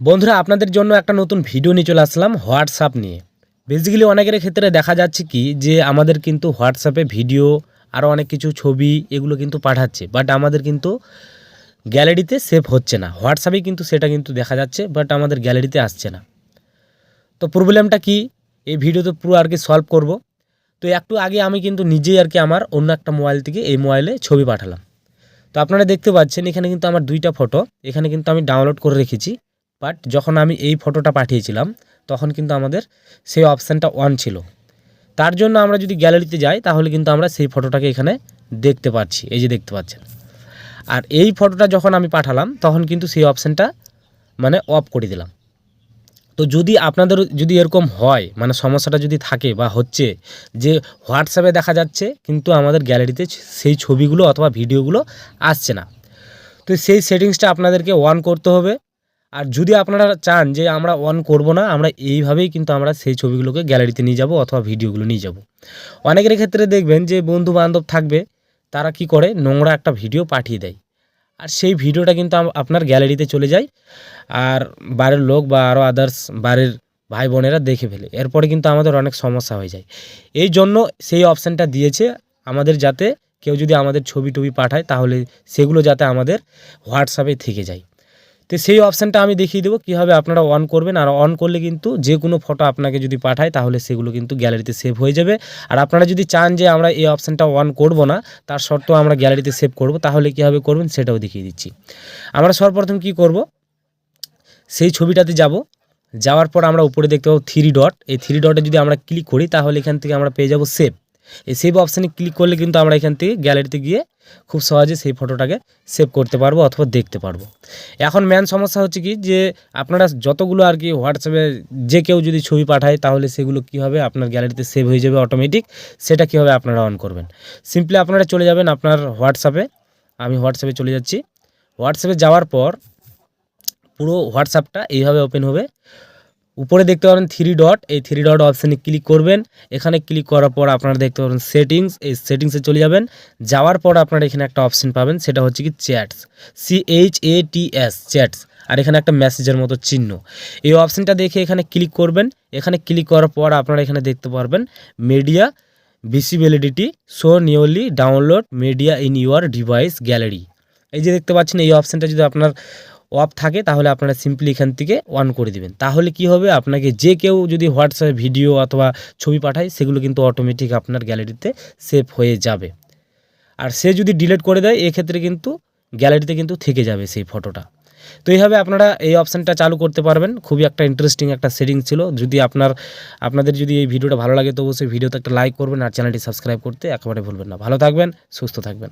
বন্ধুরা, আপনাদের জন্য একটা নতুন ভিডিও নিয়ে চলে আসলাম হোয়াটসঅ্যাপ নিয়ে। বেসিক্যালি অনেকের ক্ষেত্রে দেখা যাচ্ছে কি যে আমাদের কিন্তু হোয়াটসঅ্যাপে ভিডিও আরও অনেক কিছু ছবি এগুলো কিন্তু পাঠাচ্ছে বাট আমাদের কিন্তু গ্যালারিতে সেভ হচ্ছে না। হোয়াটসঅ্যাপে কিন্তু সেটা কিন্তু দেখা যাচ্ছে বাট আমাদের গ্যালারিতে আসছে না। তো প্রবলেমটা কি? এই ভিডিওতে পুরো আর কি সলভ করব। তো একটু আগে আমি কিন্তু নিজেই আর কি আমার অন্য একটা মোবাইল থেকে এই মোবাইলে ছবি পাঠালাম। তো আপনারা দেখতে পাচ্ছেন, এখানে কিন্তু আমার দুইটা ফটো এখানে কিন্তু আমি ডাউনলোড করে রেখেছি। বাট যখন আমি এই ফটোটা পাঠিয়েছিলাম, তখন কিন্তু আমাদের সেই অপশানটা অন ছিল। তার জন্য আমরা যদি গ্যালারিতে যাই, তাহলে কিন্তু আমরা সেই ফটোটাকে এখানে দেখতে পাচ্ছি। এই যে দেখতে পাচ্ছেন। আর এই ফটোটা যখন আমি পাঠালাম, তখন কিন্তু সেই অপশানটা মানে অফ করে দিলাম। তো যদি আপনাদের, যদি এরকম হয় মানে সমস্যাটা যদি থাকে বা হচ্ছে যে হোয়াটসঅ্যাপে দেখা যাচ্ছে, কিন্তু আমাদের গ্যালারিতে সেই ছবিগুলো অথবা ভিডিওগুলো আসছে না। তো সেই সেটিংসটা আপনাদেরকে অন করতে হবে। আর যদি আপনারা চান যে আমরা অন করব না, আমরা এইভাবেই কিন্তু আমরা সেই ছবিগুলোকে গ্যালারিতে নিয়ে যাব অথবা ভিডিওগুলো নিয়ে যাব। অনেকের ক্ষেত্রে দেখবেন যে বন্ধু বান্ধব থাকবে, তারা কি করে? নোংরা একটা ভিডিও পাঠিয়ে দেয়। আর সেই ভিডিওটা কিন্তু আপনার গ্যালারিতে চলে যায়, আর বাড়ির লোক বা আরও আদার্স বাড়ির ভাই বোনেরা দেখে ফেলে। এরপরে কিন্তু আমাদের অনেক সমস্যা হয়ে যায়। এই জন্য সেই অপশানটা দিয়েছে আমাদের যাতে কেউ যদি আমাদের ছবি টবি পাঠায়, তাহলে সেগুলো যাতে আমাদের হোয়াটসঅ্যাপে থেকে যায়। তো সেই অপশানটা আমি দেখিয়ে দেবো, কীভাবে আপনারা অন করবেন। আর অন করলে কিন্তু যে কোনো ফটো আপনাকে যদি পাঠায়, তাহলে সেগুলো কিন্তু গ্যালারিতে সেভ হয়ে যাবে। আর আপনারা যদি চান যে আমরা এই অপশানটা অন করব না, তার সত্ত্বেও আমরা গ্যালারিতে সেভ করব, তাহলে কীভাবে করবেন সেটাও দেখিয়ে দিচ্ছি। আমরা সর্বপ্রথম কি করব? সেই ছবিটাতে যাব। যাওয়ার পর আমরা উপরে দেখতে পাবো থ্রি ডট এই থ্রি ডটে যদি আমরা ক্লিক করি, তাহলে এখান থেকে আমরা পেয়ে যাব সেভ এই সেভ অপশানে ক্লিক করলে কিন্তু আমরা এখান থেকে গ্যালারিতে গিয়ে খুব সহজে সেই ফটোটাকে সেভ করতে পারব অথবা দেখতে পারব। এখন মেন সমস্যা হচ্ছে কি যে আপনারা যতগুলো আর কি হোয়াটসঅ্যাপে যে কেউ যদি ছবি পাঠায় তাহলে সেগুলো কী হবে? আপনার গ্যালারিতে সেভ হয়ে যাবে অটোমেটিক সেটা কীভাবে আপনারা অন করবেন? সিম্পলি আপনারা চলে যাবেন আপনার হোয়াটসঅ্যাপে আমি হোয়াটসঅ্যাপে চলে যাচ্ছি। হোয়াটসঅ্যাপে যাওয়ার পর পুরো হোয়াটসঅ্যাপটা এইভাবে ওপেন হবে। উপরে দেখতে পাবেন থ্রি ডট এই থ্রি ডট অপশানে ক্লিক করবেন। এখানে ক্লিক করার পর আপনারা দেখতে পাবেন সেটিংস এই সেটিংসে চলে যাবেন। যাওয়ার পর আপনারা এখানে একটা অপশন পাবেন, সেটা হচ্ছে কি chats C H A T S chats আর এখানে একটা মেসেজের মতো চিহ্ন। এই অপশানটা দেখে এখানে ক্লিক করবেন। এখানে ক্লিক করার পর আপনারা এখানে দেখতে পারবেন media visibility show newly download media in your device gallery এই যে দেখতে পাচ্ছেন, এই অপশানটা যদি আপনার অফ থাকে, তাহলে আপনারা সিম্পলি এখান থেকে অন করে দিবেন। তাহলে কি হবে? আপনাকে যে কেউ যদি হোয়াটসঅ্যাপে ভিডিও অথবা ছবি পাঠায়, সেগুলো কিন্তু অটোমেটিক আপনার গ্যালারিতে সেভ হয়ে যাবে। আর সে যদি ডিলিট করে দেয়, এক্ষেত্রে কিন্তু গ্যালারিতে কিন্তু থেকে যাবে সেই ফটোটা তো এইভাবে আপনারা এই অপশানটা চালু করতে পারবেন। খুবই একটা ইন্টারেস্টিং একটা সেটিং ছিল। যদি আপনার, আপনাদের যদি এই ভিডিওটা ভালো লাগে, তো অবশ্যই ভিডিওতে একটা লাইক করবেন আর চ্যানেলটি সাবস্ক্রাইব করতে একেবারে ভুলবেন না। ভালো থাকবেন, সুস্থ থাকবেন।